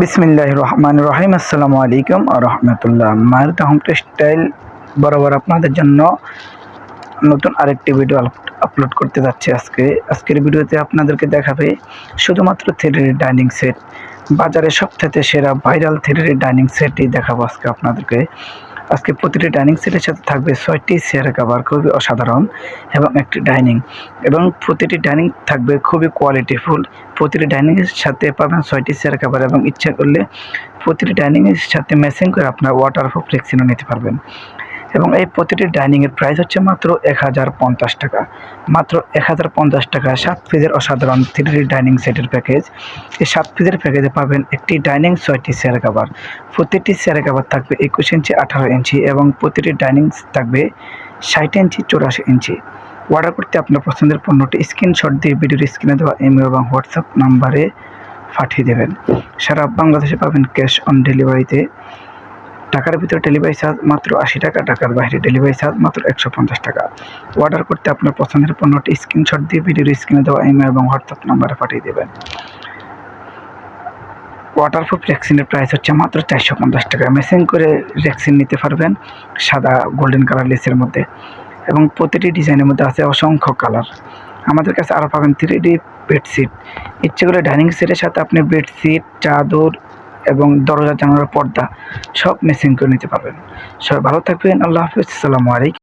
বিসমিল্লাহ রহমান রহিম। আসসালামু আলাইকুম রহমতুল্লাহ। মায়ের হোম টেক্সটাইল বরাবর আপনাদের জন্য নতুন আরেকটি ভিডিও আপলোড করতে যাচ্ছে আজকে। আজকের ভিডিওতে আপনাদেরকে দেখাবে শুধুমাত্র থ্রিডি ডাইনিং সেট বাজারে সবথেকে সেরা ভাইরাল থ্রিডি ডাইনিং সেটই দেখাবো আজকে আপনাদেরকে। আজকে প্রতিটি ডাইনিং সেটের সাথে থাকবে ছয়টি চেয়ার কাভার, খুবই অসাধারণ, এবং একটি ডাইনিং। এবং প্রতিটি ডাইনিং থাকবে খুবই কোয়ালিটিফুল প্রতিটি ডাইনিংয়ের সাথে পাবেন ছয়টি চেয়ার কাভার, এবং ইচ্ছা করলে প্রতিটি ডাইনিংয়ের সাথে ম্যাচিং করে আপনার ওয়াটারপ্রুফ ফ্লেক্সিনও নিতে পারবেন। এবং এই প্রতিটি ডাইনিংয়ের প্রাইস হচ্ছে মাত্র এক হাজার পঞ্চাশ টাকা। মাত্র এক হাজার পঞ্চাশ টাকা সাত পিসের অসাধারণ থ্রি ডাইনিং সেটের প্যাকেজ এই সাত পিসের প্যাকেজে পাবেন একটি ডাইনিং ছয়টি চেয়ার কাভার প্রতিটি চেয়ার কাভার থাকবে একুশ ইঞ্চি, আঠারো ইঞ্চি এবং প্রতিটি ডাইনিং থাকবে ষাট ইঞ্চি, চৌরাশি ইঞ্চি। অর্ডার করতে আপনার পছন্দের পণ্যটি স্ক্রিনশট দিয়ে ভিডিওর স্ক্রিনে দেওয়া ইমেল এবং হোয়াটসঅ্যাপ নাম্বারে পাঠিয়ে দেবেন। সারা বাংলাদেশে পাবেন ক্যাশ অন ডেলিভারিতে টাকার ভিতরে ডেলিভারি চার্জ মাত্র আশি টাকা টাকার বাইরে ডেলিভারি চার্জ মাত্র একশো পঞ্চাশ টাকা। অর্ডার করতে আপনার পছন্দের পণ্যটি স্ক্রিনশট দিয়ে ভিডিওর স্ক্রিনে দেওয়া ইমেল এবং হোয়াটসঅ্যাপ নাম্বারে পাঠিয়ে দেবেন। ওয়াটারপ্রুফ রেক্সিনের প্রাইস হচ্ছে মাত্র চারশো পঞ্চাশ টাকা। মেশিন করে রেক্সিন নিতে পারবেন সাদা গোল্ডেন কালার লেসের মধ্যে। এবং প্রতিটি ডিজাইনের মধ্যে আছে অসংখ্য কালার আমাদের কাছে আরও পাবেন থ্রি ডি বেডশিট ইচ্ছে করে ডাইনিং সেটের সাথে আপনি বেডশিট চাদর এবং দরজা জানানোর পর্দা সব মেশিন করে নিতে পারবেন। সবাই ভালো থাকবেন, আল্লাহ হাফিজ, আসসালামু আলাইকুম।